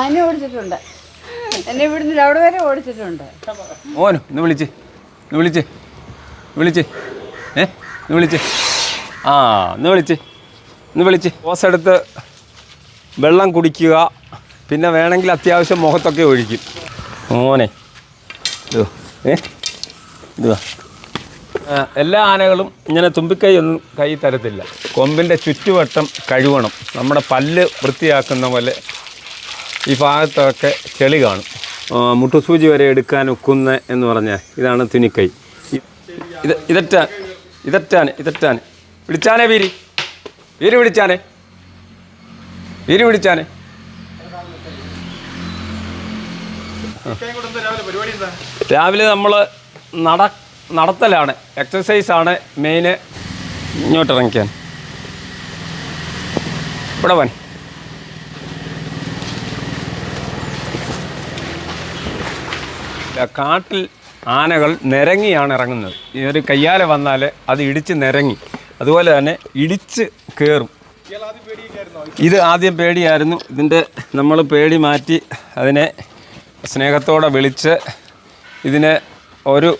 എന്നെ ഓടിച്ചിട്ടുണ്ട്. എന്നെ ഇവിടുന്ന് അവിടെ വരെ ഓടിച്ചിട്ടുണ്ട്. ഓനു ഇന്ന് വിളിച്ച്. ഇന്ന് വിളിച്ച്. വിളിച്ച്. ഏ ഇന്ന് വിളിച്ച്. ആ ഇന്ന് വിളിച്ച്. ഇന്ന് വിളിച്ച്. ഓസ് എടുത്ത് വെള്ളം കുടിക്കുക. പിന്നെ വേണമെങ്കിൽ അത്യാവശ്യം മുഖത്തൊക്കെ ഒഴിക്കും. മോനെ. ഇതോ ഏ എല്ലാ ആനകളും ഇങ്ങനെ തുമ്പിക്കൈ ഒന്നും കൈ തരത്തില്ല. കൊമ്പിന്റെ ചുറ്റുവട്ടം കഴുകണം. നമ്മുടെ പല്ല് വൃത്തിയാക്കുന്ന പോലെ ഈ ഭാഗത്തൊക്കെ ചെളി കാണും. മുട്ടുസൂചി വരെ എടുക്കാൻ ഒക്കുന്ന എന്ന് പറഞ്ഞാൽ ഇതാണ് തുനിക്കൈ. ഇത് ഇതറ്റാൻ ഇതറ്റാൻ ഇതറ്റാൻ. വിളിച്ചാനേ വീരി. വീരി വിളിച്ചാനേ വീരി വിളിച്ചാനേ രാവിലെ നമ്മൾ നട നടത്തലാണ്. എക്സസൈസാണ് മെയിന് ഇങ്ങോട്ട് ഇറങ്ങിക്കാൻ ഇവിടെ വൻ. കാട്ടിൽ ആനകൾ നിരങ്ങിയാണ് ഇറങ്ങുന്നത്. ഒരു കയ്യാലെ വന്നാൽ അത് ഇടിച്ച് നിരങ്ങി. അതുപോലെ തന്നെ ഇടിച്ച് കയറും ഇത് ആദ്യം പേടിയായിരുന്നു. ഇതിന്റെ നമ്മൾ പേടി മാറ്റി അതിനെ സ്നേഹത്തോടെ വിളിച്ച് ഇതിനെ ഒരു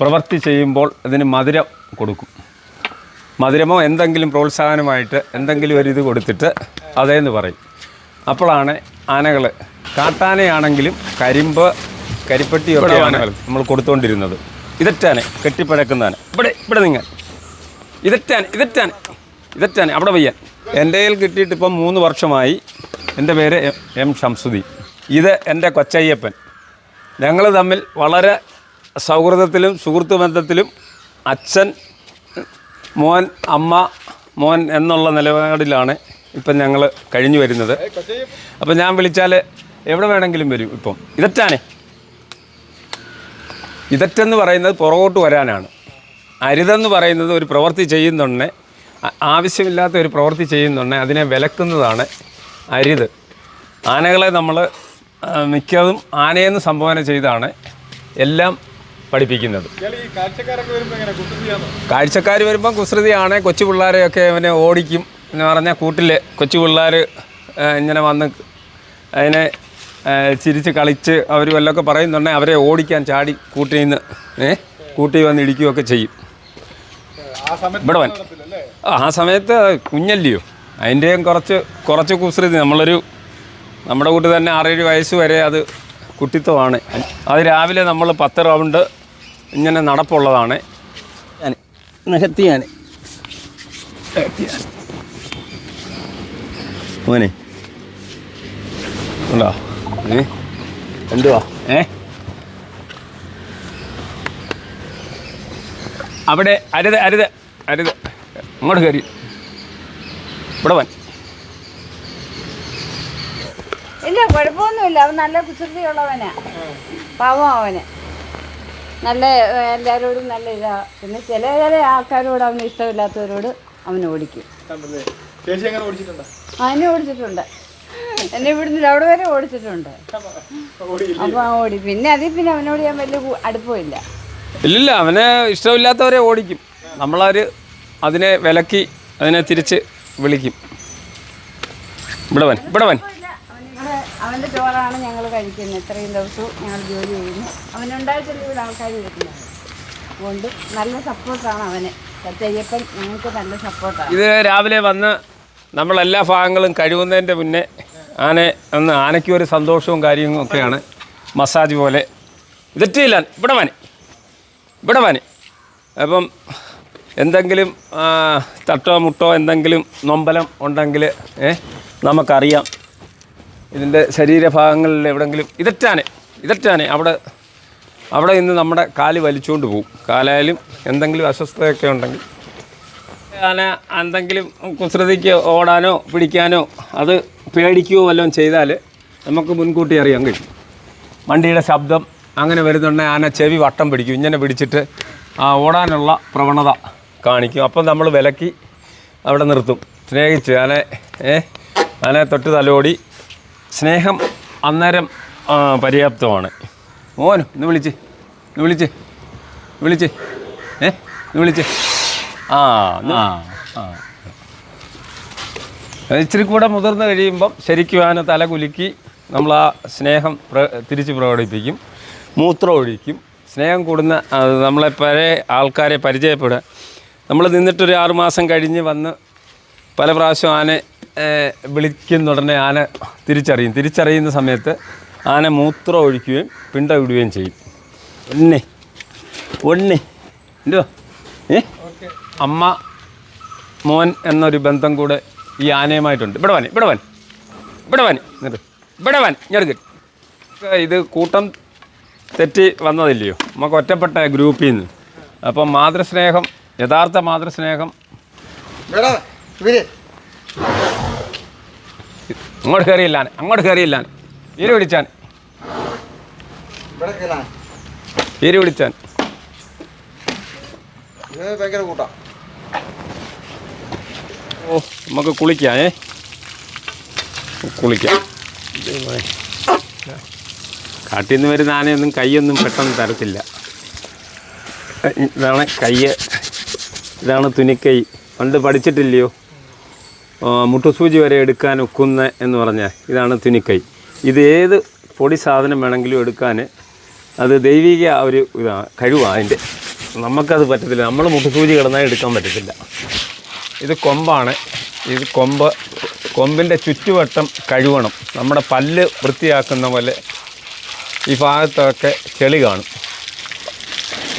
പ്രവൃത്തി ചെയ്യുമ്പോൾ അതിന് മധുരം കൊടുക്കും. മധുരമോ എന്തെങ്കിലും പ്രോത്സാഹനമായിട്ട് എന്തെങ്കിലും ഒരു ഇത് കൊടുത്തിട്ട് അതേന്ന് പറയും. അപ്പോഴാണ് ആനകൾ കാട്ടാനയാണെങ്കിലും കരിമ്പ് കരിപ്പട്ടിയൊക്കെയാണ് നമ്മൾ കൊടുത്തുകൊണ്ടിരുന്നത് ഇതറ്റാനെ കെട്ടിപ്പഴക്കുന്നതാണ് ഇവിടെ ഇവിടെ നിങ്ങൾ ഇതറ്റാൻ ഇതറ്റാൻ ഇതറ്റാൻ അവിടെ പയ്യാൻ എന്റെ കയ്യിൽ കിട്ടിയിട്ട് ഇപ്പം മൂന്ന് വർഷമായി എന്റെ പേര് എം- എം ഷംസുദി ഇത് എന്റെ കൊച്ചയ്യപ്പൻ. ഞങ്ങൾ തമ്മിൽ വളരെ സൗഹൃദത്തിലും സുഹൃത്ത് ബന്ധത്തിലും അച്ഛൻ മോൻ അമ്മ മോൻ എന്നുള്ള നിലപാടിലാണ് ഇപ്പം ഞങ്ങൾ കഴിഞ്ഞു വരുന്നത്. അപ്പം ഞാൻ വിളിച്ചാൽ എവിടെ വേണമെങ്കിലും വരും ഇപ്പം. ഇതറ്റാനെ? ഇതറ്റെന്ന് പറയുന്നത് പുറകോട്ട് വരാനാണ്. അരുതെന്ന് പറയുന്നത് ഒരു പ്രവൃത്തി ചെയ്യുന്നുണ്ടെ ആവശ്യമില്ലാത്ത ഒരു പ്രവൃത്തി ചെയ്യുന്നുണ്ടെ അതിനെ വിലക്കുന്നതാണ് അരുത്. ആനകളെ നമ്മൾ മിക്കതും ആനയെന്ന് സംഭാവന ചെയ്താണ് എല്ലാം പഠിപ്പിക്കുന്നത്. കാഴ്ചക്കാർ വരുമ്പം കുസൃതിയാണ്? കൊച്ചു പിള്ളേരെയൊക്കെ അവനെ ഓടിക്കും എന്ന് പറഞ്ഞാൽ കൂട്ടിൽ കൊച്ചു പിള്ളേർ ഇങ്ങനെ വന്ന് അതിനെ ചിരിച്ച് കളിച്ച് അവർ വല്ലതൊക്കെ പറയുന്നുണ്ടെങ്കിൽ അവരെ ഓടിക്കാൻ ചാടി കൂട്ടി നിന്ന് ഏ കൂട്ടി വന്ന് ഇടിക്കുകയൊക്കെ ചെയ്യും. ഇവിടെ വൻ. ആ, സമയത്ത് കുഞ്ഞല്ലയോ? അതിന്റെയും കുറച്ച് കുറച്ച് കുസൃതി. നമ്മളൊരു നമ്മുടെ കൂട്ട് തന്നെ ആറേഴ് വയസ്സ് വരെ അത് കുട്ടിത്വമാണ്. അത് രാവിലെ നമ്മൾ പത്ത് റൗണ്ട് ഇങ്ങനെ നടപ്പുള്ളതാണ്. ഞാൻ മോനെ. ഉണ്ടോ? ഏ? എന്തുവാ? ഏ? അവിടെ അരുത് അരുത് അരുത്. അങ്ങോട്ട് കയറി. ഇവിടെ വൻ. ഇല്ല കുഴപ്പമൊന്നുമില്ല. അവൻ നല്ല കുസൃതിയുള്ളവനാ. പാവം അവന്. നല്ല എല്ലാവരോടും നല്ല ഇതാ. പിന്നെ ചില ചില ആൾക്കാരോട് അവന് ഇഷ്ടമില്ലാത്തവരോട് അവൻ ഓടിക്കും. അതിനെ ഓടിച്ചിട്ടുണ്ട്. എന്നെ ഇവിടുന്ന് അവിടെ വരെ ഓടിച്ചിട്ടുണ്ട്. അപ്പൊ ഓടി. പിന്നെ അതിൽ പിന്നെ അവനോട് ഞാൻ വലിയ അടുപ്പമില്ല. ഇല്ലില്ല അവന് ഇഷ്ടമില്ലാത്തവരെ ഓടിക്കും. നമ്മളാര് അതിനെ വിലക്കി അതിനെ തിരിച്ച് വിളിക്കും. ഇവിടെ വൻ ഇവിടെ വൻ. അവന്റെ ചോറാണ് ഞങ്ങൾ കഴിക്കുന്നത്. ഇത്രയും ദിവസവും ഞങ്ങൾ ജോലി ചെയ്യുന്നു. അവനുണ്ടായിട്ടുള്ള ഇവിടെ ആൾക്കാർ വരുന്നത് അതുകൊണ്ട് നല്ല സപ്പോർട്ടാണ് അവന്. സത്യയ്യപ്പൻ ഞങ്ങൾക്ക് നല്ല സപ്പോർട്ടാണ്. ഇത് രാവിലെ വന്ന് നമ്മളെല്ലാ ഭാഗങ്ങളും കഴിവുന്നതിന്റെ മുന്നേ ആനെ ഒന്ന് ആനയ്ക്ക് ഒരു സന്തോഷവും കാര്യവും ഒക്കെയാണ് മസാജ് പോലെ. ഇതെറ്റിയില്ല ഇവിടെ വാന്. ഇവിടെ വാന്. അപ്പം എന്തെങ്കിലും തട്ടോ മുട്ടോ എന്തെങ്കിലും നൊമ്പലം ഉണ്ടെങ്കിൽ നമുക്കറിയാം. ഇതിന്റെ ശരീരഭാഗങ്ങളിൽ എവിടെങ്കിലും ഇതറ്റാനെ ഇതറ്റാനെ. അവിടെ അവിടെ നിന്ന് നമ്മുടെ കാൽ വലിച്ചുകൊണ്ട് പോകും കാലായാലും എന്തെങ്കിലും അസ്വസ്ഥതയൊക്കെ ഉണ്ടെങ്കിൽ. ആന എന്തെങ്കിലും കുസൃതിക്ക് ഓടാനോ പിടിക്കാനോ അത് പേടിക്കുകയോ വല്ലതും ചെയ്താൽ നമുക്ക് മുൻകൂട്ടി അറിയാൻ കഴിയും. വണ്ടിയുടെ ശബ്ദം അങ്ങനെ വരുന്നുണ്ടെങ്കിൽ ആന ചെവി വട്ടം പിടിക്കും. ഇങ്ങനെ പിടിച്ചിട്ട് ഓടാനുള്ള പ്രവണത കാണിക്കും. അപ്പം നമ്മൾ വിലക്കി അവിടെ നിർത്തും. സ്നേഹിച്ച്. ആനെ ഏ ആനെ തൊട്ട് തലോടി. സ്നേഹം അന്നേരം പര്യാപ്തമാണ്. മോനു ഇന്ന് വിളിച്ച്. ഇന്ന് വിളിച്ച്. വിളിച്ച്. ഏ ഇന്ന് വിളിച്ച്. ആ ആ ആ. ഇച്ചിരി കൂടെ മുതിർന്ന് കഴിയുമ്പം ശരിക്കും ആന തല കുലുക്കി നമ്മൾ ആ സ്നേഹം പ്ര തിരിച്ച് പ്രകടിപ്പിക്കും. മൂത്രം ഒഴിക്കും. സ്നേഹം കൂടുന്ന നമ്മളെ പഴയ ആൾക്കാരെ പരിചയപ്പെടുക. നമ്മൾ നിന്നിട്ടൊരു ആറുമാസം കഴിഞ്ഞ് വന്ന് പല പ്രാവശ്യം ആനെ വിളിക്കുന്ന ഉടനെ ആന തിരിച്ചറിയും. തിരിച്ചറിയുന്ന സമയത്ത് ആന മൂത്രം ഒഴിക്കുകയും പിണ്ട വിടുകയും ചെയ്യും. ഒന്നേ ഒന്നെ. എന്തോ ഏ? അമ്മ മോൻ എന്നൊരു ബന്ധം കൂടെ ഈ ആനയുമായിട്ടുണ്ട്. ഇവിടെ വൻ ഇവിടെ വൻ ഇവിടെ വൻ എന്നിട്ട് ഇവിടെ വൻ ഞെടുക്ക് ഇത് കൂട്ടം തെറ്റി വന്നതില്ലയോ? നമുക്ക് ഒറ്റപ്പെട്ട ഗ്രൂപ്പിൽ നിന്ന് അപ്പം മാതൃസ്നേഹം യഥാർത്ഥ മാതൃസ്നേഹം. അങ്ങോട്ട് കയറിയില്ലാൻ അങ്ങോട്ട് കയറിയില്ലാൻ ഈര് വിളിച്ചാൻ. ഈര് വിളിച്ചാൻ ഭയങ്കര കൂട്ടാ. ഓ നമുക്ക് കുളിക്കാം ഏ? കുളിക്കാം. കാട്ടിൽ നിന്ന് വരുന്ന ആനയൊന്നും കൈയൊന്നും പെട്ടെന്ന് തരത്തില്ല. ഇതാണ് കയ്യ്. ഇതാണ് തുനിക്കൈ. പണ്ട് പഠിച്ചിട്ടില്ലയോ? മുട്ടുസൂചി വരെ എടുക്കാൻ ഒക്കുന്ന എന്ന് പറഞ്ഞാൽ ഇതാണ് തുനിക്കൈ. ഇത് ഏത് പൊടി സാധനം വേണമെങ്കിലും എടുക്കാൻ അത് ദൈവിക ഒരു ഇതാണ് കഴിവാണ് അതിന്റെ. നമുക്കത് പറ്റത്തില്ല. നമ്മൾ മുട്ടുസൂചി കിടന്നാൽ എടുക്കാൻ പറ്റത്തില്ല. ഇത് കൊമ്പാണ്. ഇത് കൊമ്പ് കൊമ്പിന്റെ ചുറ്റുവട്ടം കഴുകണം. നമ്മുടെ പല്ല് വൃത്തിയാക്കുന്ന പോലെ ഈ ഭാഗത്തൊക്കെ ചെളി കാണും.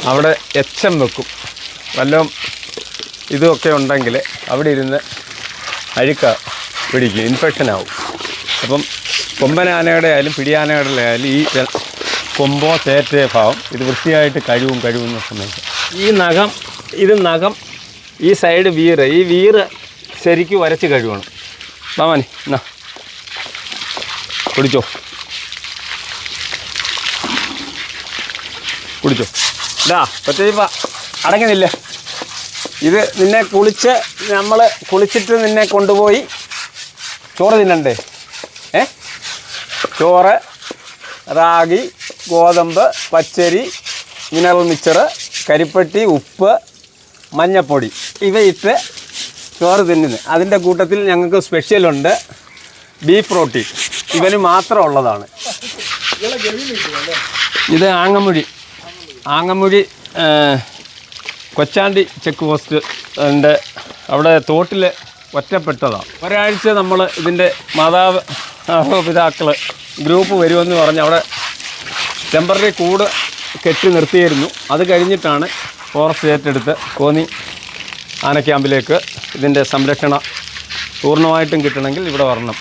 അവിടെ എച്ചം വെക്കും. വല്ലതും ഇതുമൊക്കെ ഉണ്ടെങ്കിൽ അവിടെ ഇരുന്ന് അഴുക്ക പിടിക്കും. ഇൻഫെക്ഷൻ ആവും. അപ്പം കൊമ്പനാനയുടെ ആയാലും പിടിയാനയുടെ ആയാലും ഈ കൊമ്പോ തേറ്റേ ഭാവം ഇത് വൃത്തിയായിട്ട് കഴിവും കഴിവുന്ന സമയത്ത്. ഈ നഖം ഇത് നഖം ഈ സൈഡ് വീറ്. ഈ വീറ് ശരിക്ക് വരച്ച് കഴുകണം. മാമാനി എന്നാ കുടിച്ചോ. കുടിച്ചോ. ഇതാ പറ്റേപ്പ അടങ്ങുന്നില്ല ഇത് നിന്നെ കുളിച്ച് നമ്മൾ കുളിച്ചിട്ട് നിന്നെ കൊണ്ടുപോയി ചോറ് തിന്നണ്ടേ? ഏ? ചോറ് റാഗി ഗോതമ്പ് പച്ചരി മിനറൽ മിക്സർ കരിപ്പട്ടി ഉപ്പ് മഞ്ഞപ്പൊടി. ഇവയിട്ട് ചോറ് തിന്നുന്നത് അതിന്റെ കൂട്ടത്തിൽ ഞങ്ങൾക്ക് സ്പെഷ്യലുണ്ട് ബീഫ് പ്രോട്ടീൻ ഇവന് മാത്രം ഉള്ളതാണ്. ഇത് ആങ്ങമുഴി. ആങ്ങമുഴി കൊച്ചാണ്ടി ചെക്ക് പോസ്റ്റ് അവിടെ തോട്ടിൽ ഒറ്റപ്പെട്ടതാണ് ഒരാഴ്ച നമ്മൾ ഇതിന്റെ മാതാവ് പിതാക്കൾ ഗ്രൂപ്പ് വരുമെന്ന് പറഞ്ഞ് അവിടെ ടെമ്പററി കൂട് കെട്ടി നിർത്തിയിരുന്നു. അത് കഴിഞ്ഞിട്ടാണ് ഫോറസ്റ്റ് ഏറ്റെടുത്ത് കോന്നി ആന ക്യാമ്പിലേക്ക് ഇതിന്റെ സംരക്ഷണം പൂർണമായിട്ടും കിട്ടണമെങ്കിൽ ഇവിടെ വരണം.